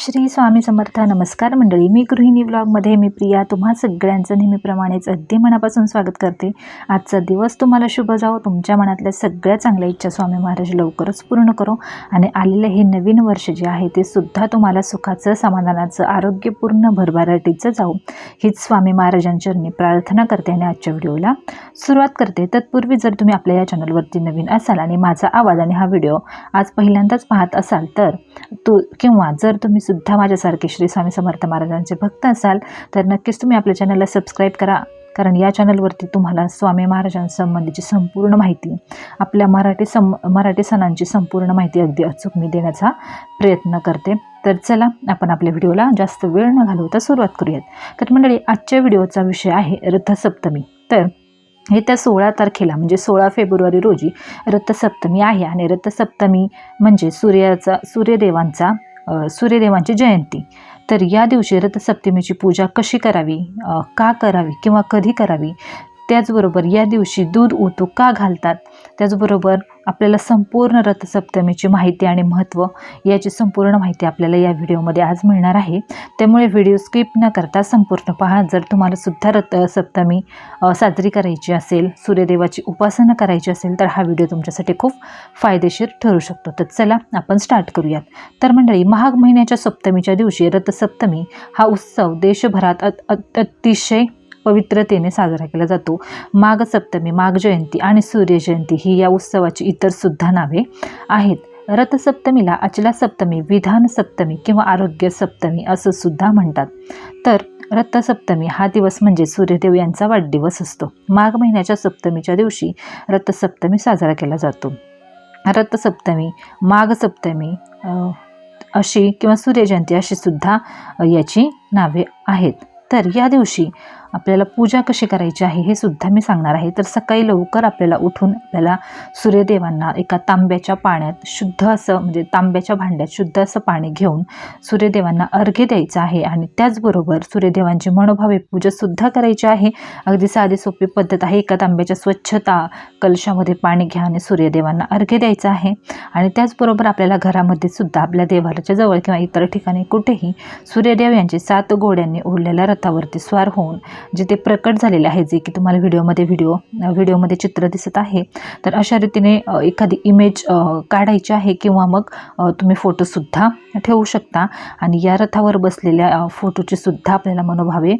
श्री स्वामी समर्थ नमस्कार मंडळी. मी गृहिणी ब्लॉगमध्ये मी प्रिया. तुम्हा सगळ्यांचं नेहमीप्रमाणेच अगदी मनापासून स्वागत करते. आजचा दिवस तुम्हाला शुभ जावो. तुमच्या मनातल्या सगळ्या चांगल्या इच्छा स्वामी महाराज लवकरच पूर्ण करो आणि आलेलं हे नवीन वर्ष जे आहे ते सुद्धा तुम्हाला सुखाचं समाधानाचं आरोग्यपूर्ण भरभराटीचं जाऊ हीच स्वामी महाराजांचरणी प्रार्थना करते आणि आजच्या व्हिडिओला सुरुवात करते. तत्पूर्वी जर तुम्ही आपल्या या चॅनलवरती नवीन असाल आणि माझा आवाज आणि हा व्हिडिओ आज पहिल्यांदाच पाहत असाल तर तो किंवा जर तुम्ही सुद्धा माझ्यासारखे श्री स्वामी समर्थ महाराजांचे भक्त असाल तर नक्कीच तुम्ही आपल्या चॅनलला सबस्क्राईब करा. कारण या चॅनलवरती तुम्हाला स्वामी महाराजांसंबंधीची संपूर्ण माहिती आपल्या मराठी सम मराठी सणांची संपूर्ण माहिती अगदी अचूक मी देण्याचा प्रयत्न करते. तर चला आपण आपल्या व्हिडिओला जास्त वेळ न घालवता सुरुवात करूयात. तर मंडळी आजच्या व्हिडिओचा विषय आहे रथसप्तमी. तर येत्या सोळा तारखेला म्हणजे सोळा फेब्रुवारी रोजी रथसप्तमी आहे. आणि रथसप्तमी म्हणजे सूर्याचा सूर्यदेवांचा सूर्यदेवांची जयंती. तर या दिवशी रथसप्तमीची पूजा कशी करावी? का करावी किंवा कधी करावी? त्याचबरोबर या दिवशी दूध ओतू का घालतात? त्याचबरोबर आपल्याला संपूर्ण रथसप्तमीची माहिती आणि महत्त्व याची संपूर्ण माहिती आपल्याला या व्हिडिओमध्ये आज मिळणार आहे. त्यामुळे व्हिडिओ स्किप न करता संपूर्ण पहा. जर तुम्हाला सुद्धा रथसप्तमी साजरी करायची असेल सूर्यदेवाची उपासना करायची असेल तर हा व्हिडिओ तुमच्यासाठी खूप फायदेशीर ठरू शकतो. तर चला आपण स्टार्ट करूयात. तर मंडळी माघ महिन्याच्या सप्तमीच्या दिवशी रथसप्तमी हा उत्सव देशभरात अत- अतिशय पवित्रतेने साजरा केला जातो. माघ सप्तमी माघ जयंती आणि सूर्य जयंती ही या उत्सवाची इतर सुद्धा नावे आहेत. रथसप्तमीला अचला सप्तमी विधान सप्तमी किंवा आरोग्य सप्तमी असं सुद्धा म्हणतात. तर रथसप्तमी हा दिवस म्हणजे सूर्यदेव यांचा वाढदिवस असतो. माघ महिन्याच्या सप्तमीच्या दिवशी रथसप्तमी साजरा केला जातो. रथसप्तमी माघ सप्तमी अशी किंवा सूर्यजयंती अशी सुद्धा याची नावे आहेत. तर या दिवशी आपल्याला पूजा कशी करायची आहे हे सुद्धा मी सांगणार आहे. तर सकाळी लवकर आपल्याला उठून आपल्याला सूर्यदेवांना एका तांब्याच्या पाण्यात शुद्ध असं म्हणजे तांब्याच्या भांड्यात शुद्ध असं पाणी घेऊन सूर्यदेवांना अर्घ्य द्यायचं आहे. आणि त्याचबरोबर सूर्यदेवांची मनोभावे पूजासुद्धा करायची आहे. अगदी साधी सोपी पद्धत आहे. एका तांब्याच्या स्वच्छता कलशामध्ये पाणी घ्या आणि सूर्यदेवांना अर्घ्य द्यायचं आहे. आणि त्याचबरोबर आपल्याला घरामध्ये सुद्धा आपल्या देवालाच्या जवळ किंवा इतर ठिकाणी कुठेही सूर्यदेव यांचे सात घोड्यांनी ओढलेल्या रथावरती स्वार होऊन जे ते प्रकट झालेले आहे जे की तुम्हाला व्हिडिओमध्ये व्हिडिओ व्हिडिओमध्ये चित्र दिसत आहे तर अशा रीतीने एखादी इमेज काढायची आहे किंवा मग तुम्ही फोटोसुद्धा ठेवू शकता. आणि या रथावर बसलेल्या फोटोची सुद्धा आपल्याला मनोभावे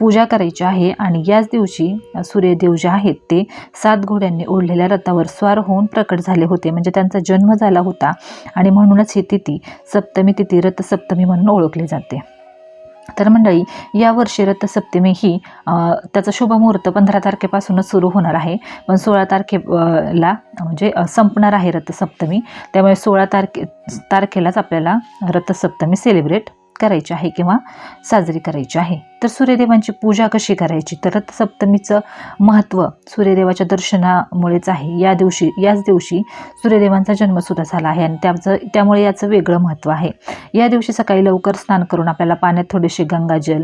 पूजा करायची आहे. आणि याच दिवशी सूर्यदेव जे आहेत ते सात घोड्यांनी ओढलेल्या रथावर स्वार होऊन प्रकट झाले होते. म्हणजे त्यांचा जन्म झाला होता. आणि म्हणूनच ही तिथी सप्तमी तिथी रथसप्तमी म्हणून ओळखली जाते. तर मंडळी यावर्षी रथसप्तमी ही त्याचा शुभमुहूर्त पंधरा तारखेपासूनच सुरू होणार आहे. पण सोळा तारखेला म्हणजे संपणार आहे रथसप्तमी. त्यामुळे सोळा तारखे तारखेलाच आपल्याला रथसप्तमी सेलिब्रेट करायची आहे किंवा साजरी करायची आहे. तर सूर्यदेवांची पूजा कशी करायची? तर रथसप्तमीचं महत्त्व सूर्यदेवाच्या दर्शनामुळेच आहे. या दिवशी याच दिवशी सूर्यदेवांचा जन्मसुद्धा झाला आहे आणि त्याचं त्यामुळे याचं वेगळं महत्त्व आहे. या दिवशी सकाळी लवकर स्नान करून आपल्याला पाण्यात थोडेसे गंगाजल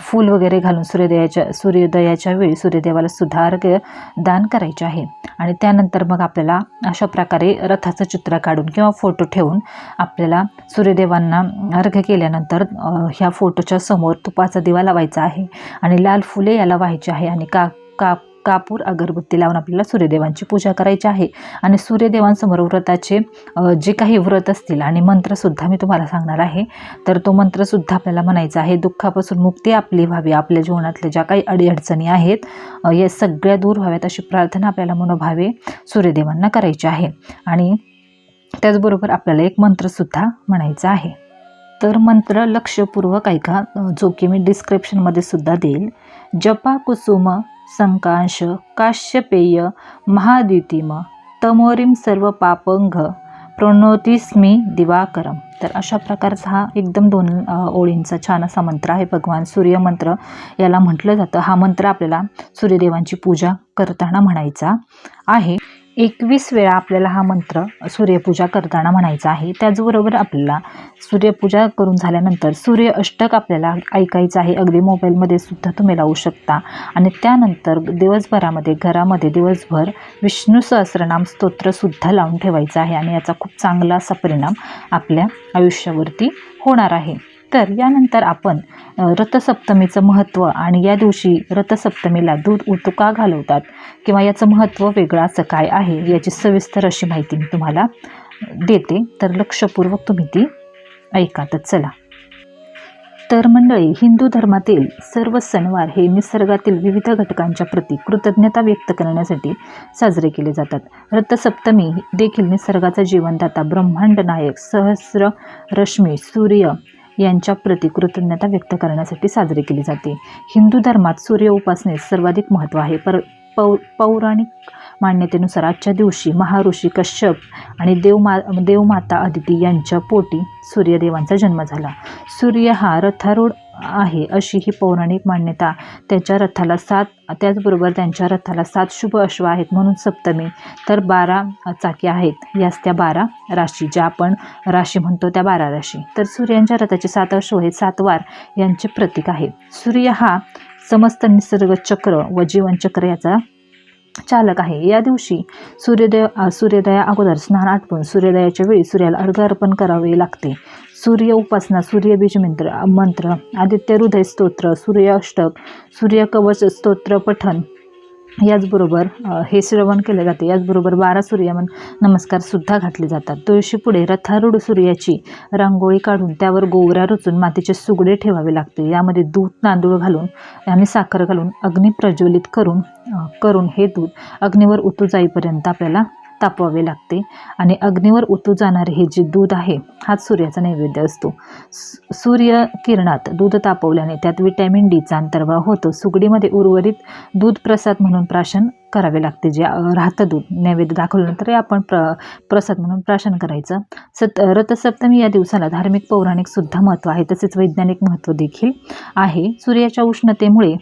फूल वगैरे घालून सूर्योदयाच्या सूर्योदयाच्या वेळी सूर्यदेवाला सुद्धा दान करायचे आहे. आणि त्यानंतर मग आपल्याला अशा प्रकारे रथाचं चित्र काढून किंवा फोटो ठेवून आपल्याला सूर्यदेवांना अर्घ्य केल्यानंतर ह्या फोटोच्या समोर तुपाचा दिवा लावायचा आहे. आणि लाल फुले याला व्हायची आहे. आणि का का कापूर अगरबत्ती लावून आपल्याला सूर्यदेवांची पूजा करायची आहे. आणि सूर्यदेवांसमोर व्रताचे जे काही व्रत असतील आणि मंत्रसुद्धा मी तुम्हाला सांगणार आहे तर तो मंत्रसुद्धा आपल्याला म्हणायचा आहे दुःखापासून मुक्ती आपली व्हावी. आपल्या जीवनातल्या ज्या काही अडीअडचणी आहेत या सगळ्या दूर व्हाव्यात अशी प्रार्थना आपल्याला मनोभावे सूर्यदेवांना करायची आहे. आणि त्याचबरोबर आपल्याला एक मंत्रसुद्धा म्हणायचा आहे. तर मंत्र लक्षपूर्वक ऐका. जो की मी डिस्क्रिप्शनमध्ये सुद्धा देईल. जपा कुसुम संकांश काश्यपेय महाद्युतिम तमोरीम सर्व पापंघ प्रणोतीस्मी दिवाकरम. तर अशा प्रकारचा हा एकदम दोन ओळींचा छान असा मंत्र आहे. भगवान सूर्य मंत्र याला म्हटलं जातं. हा मंत्र आपल्याला सूर्यदेवांची पूजा करताना म्हणायचा आहे. एकवीस वेळा आपल्याला हा मंत्र सूर्यपूजा करताना म्हणायचा आहे. त्याचबरोबर आपल्याला सूर्यपूजा करून झाल्यानंतर सूर्य अष्टक आपल्याला ऐकायचं आहे. अगदी मोबाईलमध्ये सुद्धा तुम्ही लावू शकता. आणि त्यानंतर दिवसभरामध्ये घरामध्ये दिवसभर विष्णू सहस्रनाम स्तोत्रसुद्धा लावून ठेवायचं आहे. आणि याचा खूप चांगला असा परिणाम आपल्या आयुष्यावरती होणार आहे. तर यानंतर आपण रथसप्तमीचं महत्त्व आणि या दिवशी रथसप्तमीला दूध उतू का घालवतात किंवा याचं महत्त्व वेगळं असं काय आहे याची सविस्तर अशी माहिती मी तुम्हाला देते. तर लक्षपूर्वक तुम्ही ती ऐका तर चला. तर मंडळी हिंदू धर्मातील सर्व सणवार हे निसर्गातील विविध घटकांच्या प्रती कृतज्ञता व्यक्त करण्यासाठी साजरे केले जातात. रथसप्तमी देखील निसर्गाचा जीवनदाता ब्रह्मांड नायक सहस्र रश्मी सूर्य यांच्या प्रती कृतज्ञता व्यक्त करण्यासाठी साजरी केली जाते. हिंदू धर्मात सूर्य उपासनेस सर्वाधिक महत्त्व आहे. पर पौ पौराणिक मान्यतेनुसार आजच्या दिवशी महाऋषी कश्यप आणि देवमा देवमाता अदिती यांच्या पोटी सूर्यदेवांचा जन्म झाला. सूर्य हा रथारूढ आहे अशी ही पौराणिक मान्यता त्याच्या रथाला सात त्याचबरोबर त्यांच्या रथाला सात शुभ अश्व आहेत म्हणून सप्तमी तर बारा चाकी आहेत. यास त्या बारा राशी ज्या आपण राशी म्हणतो त्या बारा राशी. तर सूर्यांच्या रथाचे सात अश्व हे सात वार यांचे प्रतीक आहे. सूर्य हा समस्त निसर्ग चक्र व जीवनचक्र याचा चालक आहे. या दिवशी सूर्योदय सूर्योदया अगोदर स्नान आटपून सूर्योदयाच्या वेळी सूर्याला अर्घ अर्पण करावे लागते. सूर्य उपासना सूर्यबीज मंत्र मंत्र आदित्य हृदय स्तोत्र सूर्य अष्टक सूर्यकवच स्तोत्र पठन याचबरोबर हे श्रवण केले जाते. याचबरोबर बारा सूर्यमन नमस्कारसुद्धा घातले जातात. तुळशी पुढे रथारूढ सूर्याची रांगोळी काढून त्यावर गोवऱ्या रचून मातीचे सुगडे ठेवावे लागते. यामध्ये दूध तांदूळ घालून आणि साखर घालून अग्नी प्रज्वलित करून करून हे दूध अग्नीवर उतू जाईपर्यंत आपल्याला तापवावे लागते आणि अग्नीवर उतू जाणारे हे जे दूध आहे हाच सूर्याचा नैवेद्य असतो. सूर्य किरणात दूध तापवल्याने त्यात विटॅमिन डीचा अंतर्भाव होतो. सुगडीमध्ये उर्वरित दूध प्रसाद म्हणून प्राशन करावे लागते जे राहतं दूध. नैवेद्य दाखवल्यानंतर हे आपण प्र प्रसाद म्हणून प्राशन करायचं. सत रथसप्तमी या दिवसाला धार्मिक पौराणिक सुद्धा महत्त्व आहे तसेच वैज्ञानिक महत्त्व देखील आहे. सूर्याच्या उष्णतेमुळे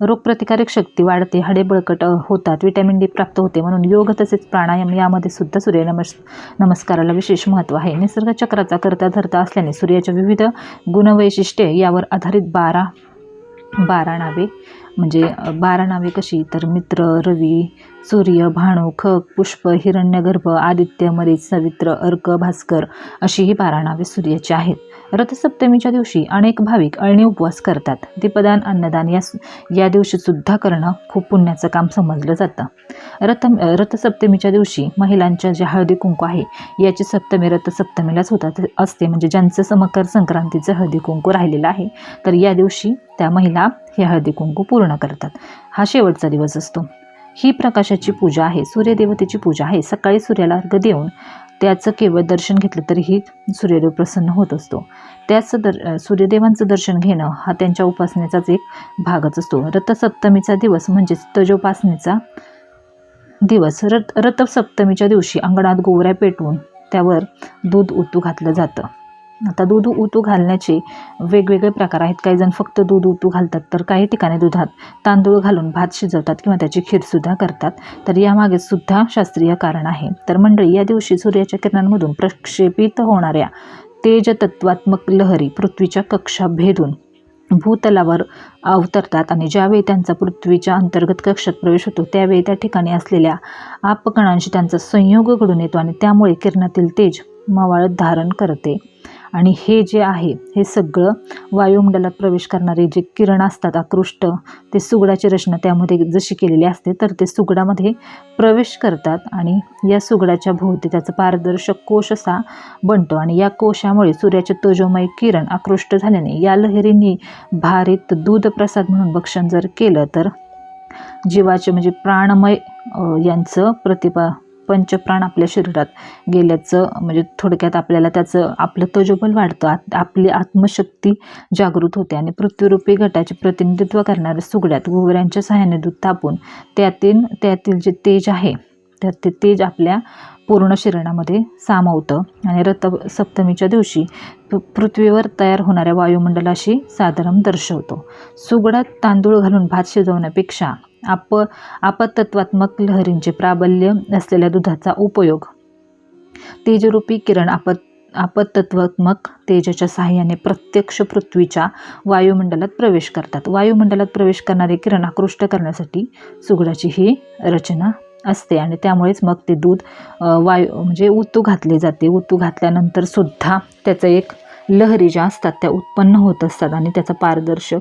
रोगप्रतिकारक शक्ती वाढते हाडे बळकट होतात विटॅमिन डी प्राप्त होते म्हणून योग तसेच प्राणायाम यामध्ये सुद्धा सूर्यनमस् नमस्काराला विशेष महत्त्व आहे. निसर्ग चक्राचा करता धरता असल्याने सूर्याच्या विविध गुणवैशिष्ट्ये यावर आधारित बारा बारा नावे म्हणजे बारा नावे कशी? तर मित्र रवी सूर्य भाणू खग पुष्प हिरण्यगर्भ आदित्य मरीच सवित्र अर्क भास्कर अशी ही बारा नावे सूर्याची आहेत. रथसप्तमीच्या दिवशी अनेक भाविक अळणी उपवास करतात. दीपदान अन्नदान या या दिवशी सुद्धा करणं खूप पुण्याचं काम समजलं जातं. रथ रथसप्तमीच्या दिवशी महिलांच्या जे हळदी कुंकू आहे याची सप्तमी रथसप्तमीलाच होतात असते. म्हणजे ज्यांचं समकर संक्रांतीचं हळदी कुंकू राहिलेलं आहे तर या दिवशी त्या महिला हे हळदी कुंकू पूर्ण करतात. हा शेवटचा दिवस असतो. ही प्रकाशाची पूजा आहे सूर्यदेवतेची पूजा आहे. सकाळी सूर्याला अर्घ देऊन त्याचं केवळ दर्शन घेतलं तरीही सूर्यदेव प्रसन्न होत असतो. त्याच दर सूर्यदेवांचं दर्शन घेणं हा त्यांच्या उपासनेचाच एक भागच असतो. रथसप्तमीचा दिवस म्हणजेच तजोपासनेचा दिवस. रथ रथसप्तमीच्या दिवशी अंगणात गोवऱ्या पेटवून त्यावर दूध उतू घातलं जातं. आता दूध उतू घालण्याचे वेगवेगळे प्रकार आहेत. काही जण फक्त दूध उतू घालतात तर काही ठिकाणी दुधात तांदूळ घालून भात शिजवतात किंवा त्याची खीरसुद्धा करतात. तर यामागे सुद्धा शास्त्रीय कारण आहे. तर मंडळी या दिवशी सूर्याच्या किरणांमधून प्रक्षेपित होणाऱ्या तेजतत्वात्मक लहरी पृथ्वीच्या कक्षा भेदून भूतलावर अवतरतात आणि ज्यावेळी त्यांचा पृथ्वीच्या अंतर्गत कक्षात प्रवेश होतो त्यावेळी त्या ठिकाणी असलेल्या आपकणांशी त्यांचा संयोग घडून येतो आणि त्यामुळे किरणातील तेज मवाळत धारण करते. आणि हे जे आहे हे सगळं वायुमंडलात प्रवेश करणारे जे किरण असतात आकृष्ट ते सुगडाची रचना त्यामध्ये जशी केलेली असते तर ते सुगडामध्ये प्रवेश करतात आणि या सुगडाच्या भोवती त्याचा पारदर्शक कोश असा बनतो. आणि या कोशामुळे सूर्याचे तोजोमय किरण आकृष्ट झाल्याने या लहरींनी भारित दूध प्रसाद म्हणून भक्षण जर केलं तर जीवाचे म्हणजे प्राणमय यांचं प्रतिपा पंचप्राण आपल्या शरीरात गेल्याचं म्हणजे थोडक्यात आपल्याला त्याचं आपलं तजोबल वाढतं आत आपली आत्मशक्ती जागृत होते आणि पृथ्वीरूपी गटाचे प्रतिनिधित्व करणाऱ्या सुगड्यात गोवऱ्यांच्या सहाय्याने दूध तापून त्यातील त्यातील जे तेज आहे तर ते तेज आपल्या पूर्ण शरीरामध्ये सामावतं आणि रथसप्तमीच्या दिवशी पृथ्वीवर तयार होणाऱ्या वायुमंडलाशी साधारण दर्शवतो सुगडात तांदूळ घालून भात शिजवण्यापेक्षा आप आपतत्वात्मक लहरींचे प्राबल्य असलेल्या दुधाचा उपयोग तेजरूपी किरण आपत आपतत्वात्मक तेजाच्या सहाय्याने प्रत्यक्ष पृथ्वीच्या वायुमंडलात प्रवेश करतात. वायुमंडलात प्रवेश करणारे किरण आकृष्ट करण्यासाठी सुगडाची ही रचना असते आणि त्यामुळेच मग ते दूध वायू म्हणजे उतू घातले जाते. उतू घातल्यानंतर सुद्धा त्याचं एक लहरी ज्या असतात त्या उत्पन्न होत असतात आणि त्याचा पारदर्शक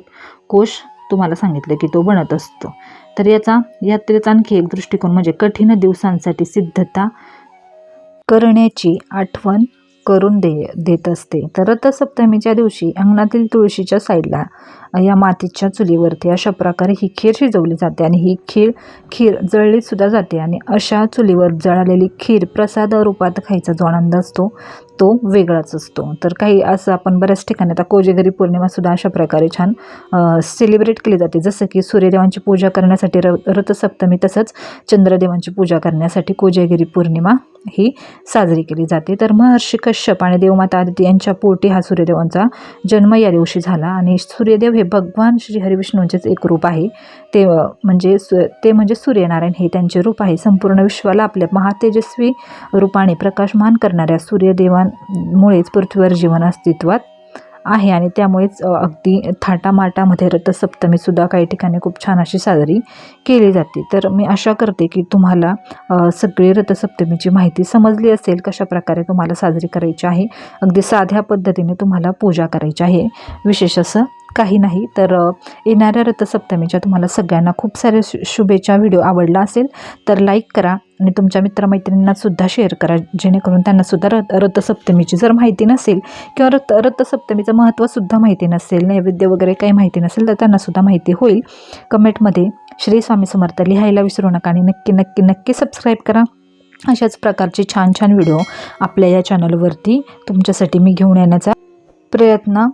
कोश तुम्हाला सांगितलं की तो बनत असतो. तर याचा यात्रेचा आणखी एक दृष्टिकोन म्हणजे कठीण दिवसांसाठी सिद्धता करण्याची आठवण करून दे देत असते. तर रथसप्तमीच्या दिवशी अंगणातील तुळशीच्या साईडला या मातीच्या चुलीवरती अशा प्रकारे ही खीर शिजवली जाते आणि ही खीर खीर जळली सुद्धा जाते आणि अशा चुलीवर जळालेली खीर प्रसाद रूपात खायचा जो आनंद असतो तो वेगळाच असतो. तर काही असं आपण बऱ्याच ठिकाणी आता कोजेगरी पौर्णिमासुद्धा अशा प्रकारे छान सेलिब्रेट केली जाते. जसं की सूर्यदेवांची पूजा करण्यासाठी र रथसप्तमी तसंच चंद्रदेवांची पूजा करण्यासाठी कोजागिरी पौर्णिमा ही साजरी केली जाते. तर महर्षी कश्यप आणि देवमाता आदिती यांच्या पोटी हा सूर्यदेवांचा जन्म या दिवशी झाला. आणि सूर्यदेव हे भगवान श्री हरिविष्णूंचेच एक रूप आहे. ते म्हणजे सु ते म्हणजे सूर्यनारायण हे त्यांचे रूप आहे. संपूर्ण विश्वाला आपल्या महातेजस्वी रूपाने प्रकाशमान करणाऱ्या सूर्यदेवांमुळेच पृथ्वीवर जीवन अस्तित्वात आहे आणि त्यामुळेच अगदी थाटामाटामध्ये रथसप्तमीसुद्धा काही ठिकाणी खूप छान अशी साजरी केली जाते. तर मी आशा करते की तुम्हाला सगळी रथसप्तमीची माहिती समजली असेल कशा प्रकारे तुम्हाला साजरी करायची आहे. अगदी साध्या पद्धतीने तुम्हाला पूजा करायची आहे. विशेष असं काही नाही. तर येणाऱ्या रथसप्तमीच्या तुम्हाला सगळ्यांना खूप सारे शु शुभेच्छा व्हिडिओ आवडला असेल तर लाईक करा आणि तुमच्या मित्रमैत्रिणींनासुद्धा शेअर करा जेणेकरून त्यांनासुद्धा रथ रथसप्तमीची जर माहिती नसेल किंवा रथ रथसप्तमीचं महत्त्वसुद्धा माहिती नसेल नैवेद्य वगैरे काही माहिती नसेल तर त्यांनासुद्धा माहिती होईल. कमेंटमध्ये श्री स्वामी समर्थ लिहायला विसरू नका आणि नक्की नक्की नक्की सबस्क्राईब करा. अशाच प्रकारचे छान छान व्हिडिओ आपल्या या चॅनलवरती तुमच्यासाठी मी घेऊन येण्याचा प्रयत्न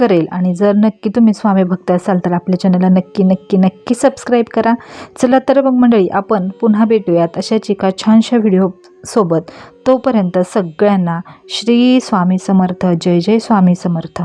करेल. आणि जर नक्की तुम्ही स्वामी भक्त असाल तर आपल्या चॅनलला नक्की नक्की नक्की सबस्क्राईब करा. चला तर मग मंडळी आपण पुन्हा भेटूयात अशाच एका छानशा व्हिडिओ सोबत. तोपर्यंत सगळ्यांना श्री स्वामी समर्थ. जय जय स्वामी समर्थ.